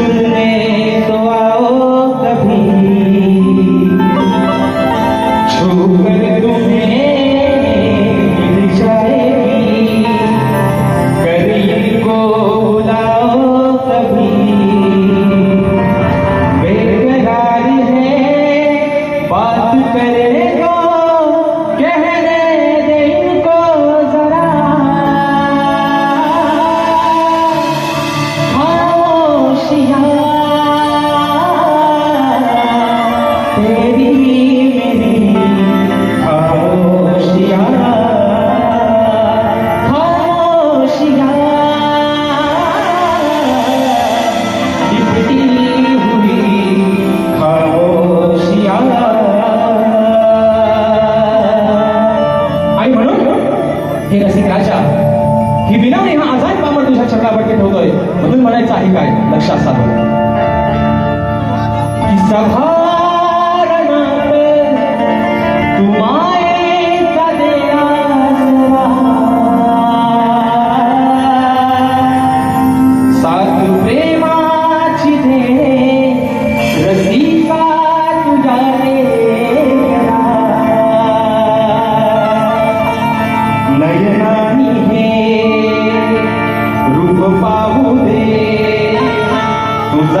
Senhor.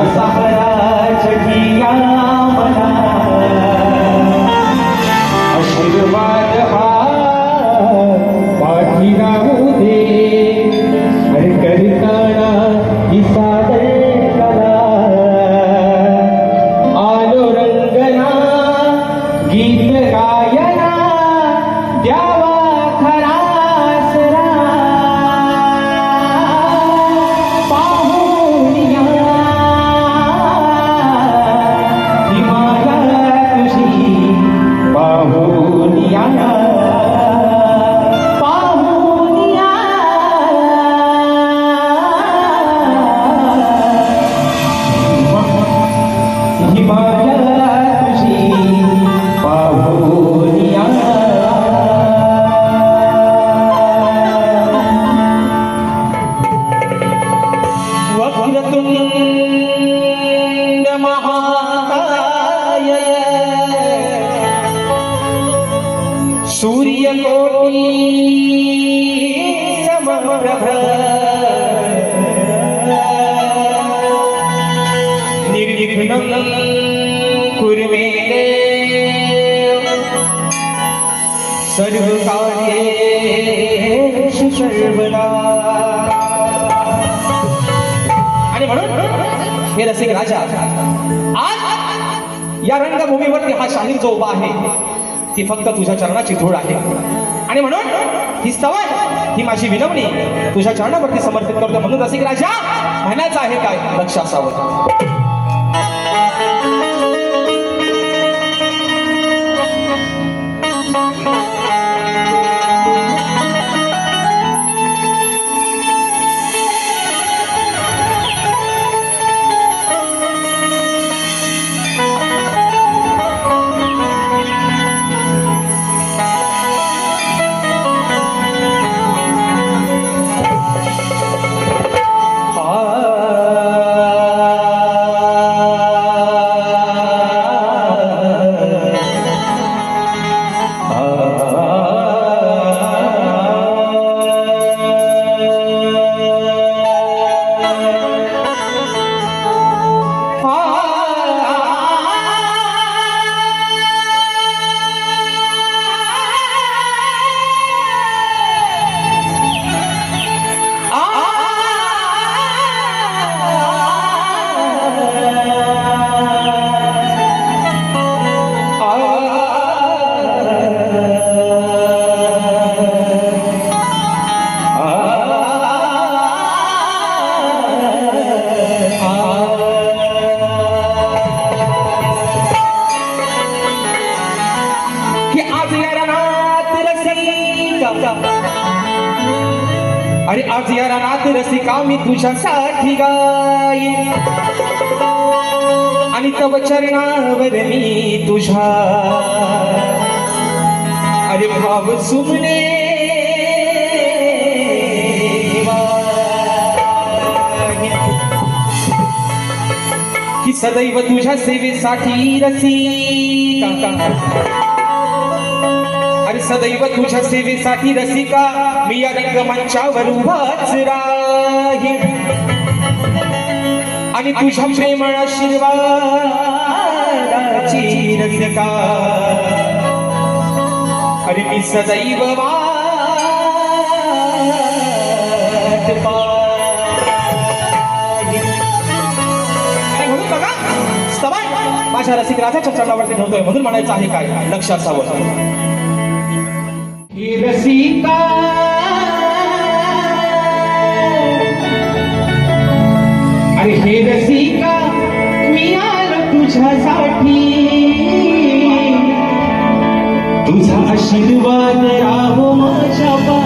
तुझा निर्विघ्नं कुरु मे देव सर्वकार्येषु सर्वदा आणि म्हणून हे रसिक राजा आज या रंगभूमीवरती हा शाहीर जो उभा आहे ती फक्त तुझ्या चरणाची धूळ आहे. आणि म्हणून ही सवय ही माझी विनवणी तुझ्या चरणावरती समर्पित करतो. म्हणून रसिक राजा म्हणायचं आहे काय? लक्ष असावं अरे आज या रणात रसिका मी तुझ्यासाठी गाई आणि तव चरणावर मी तुझ्या. अरे भाव सुमने. की सदैव तुझ्या सेवेसाठी रसिका. अरे सदैव तुझ्या सेवेसाठी रसिका मी या रंगमंचावर उभाच राहील आणि तुझ्या प्रेमळ आशीर्वादाची रसिका. अरे मी सदैव वाट. आणि माझ्या रसिकराजाच्या चरणावरती ठेवतोय. म्हणून म्हणायचं आहे काय? लक्ष असावं. रसिका। अरे हे रसिका मी आलो तुझ्यासाठी. तुझा आशीर्वाद राहो माझ्या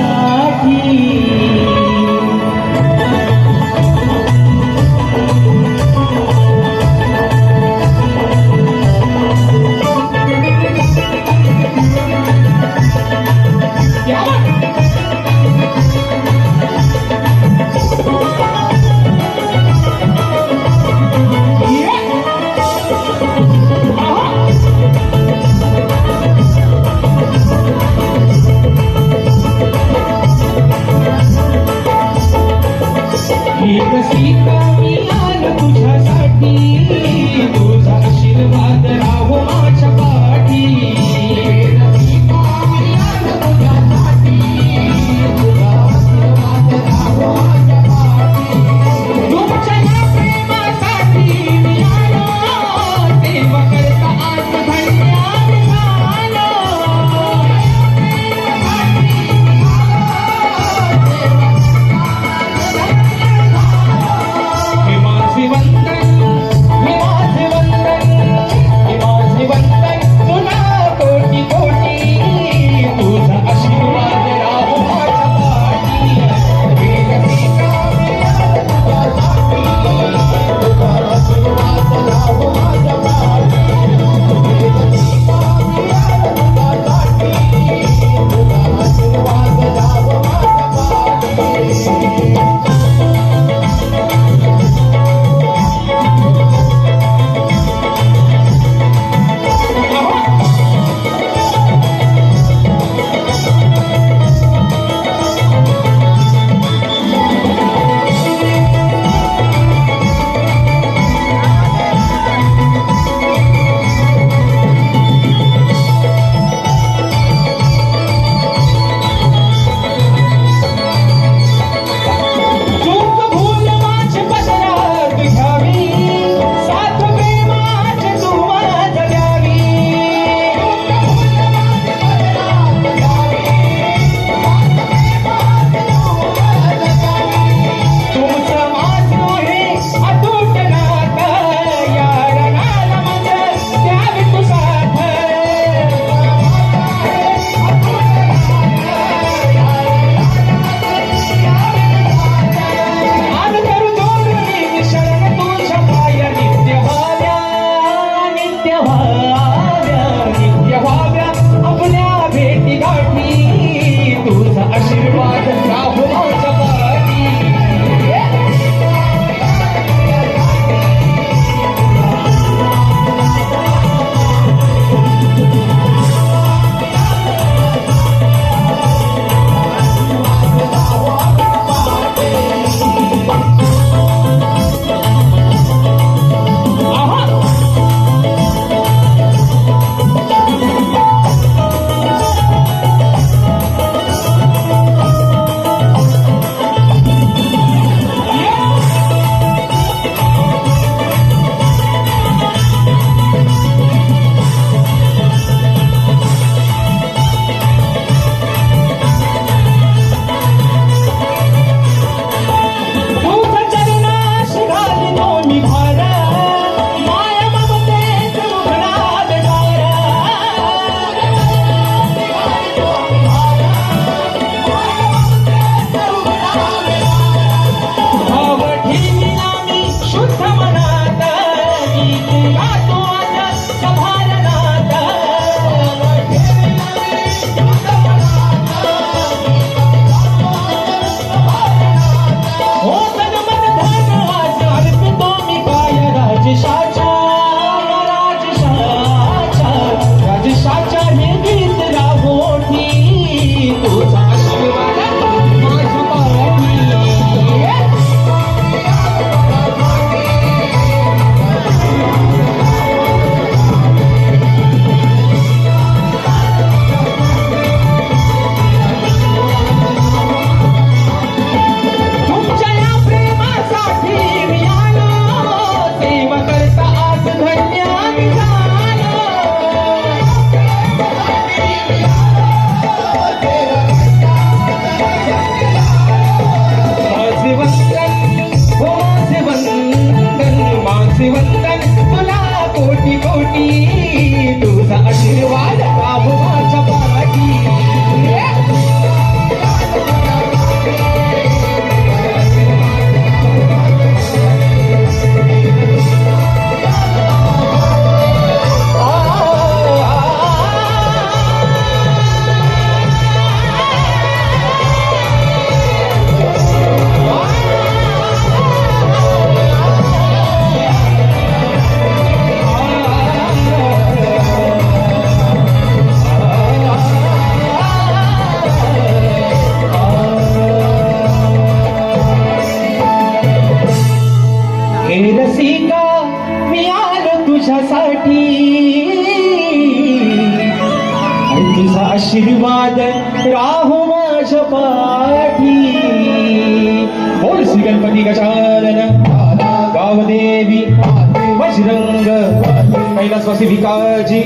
कैलासवासी भिकाजी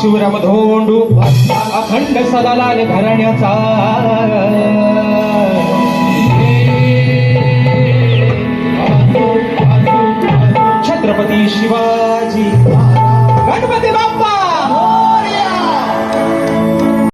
शिवराम धोंडू अखंड सदालाल घराण्याचा. छत्रपती शिवाजी गणपती बाप्पा.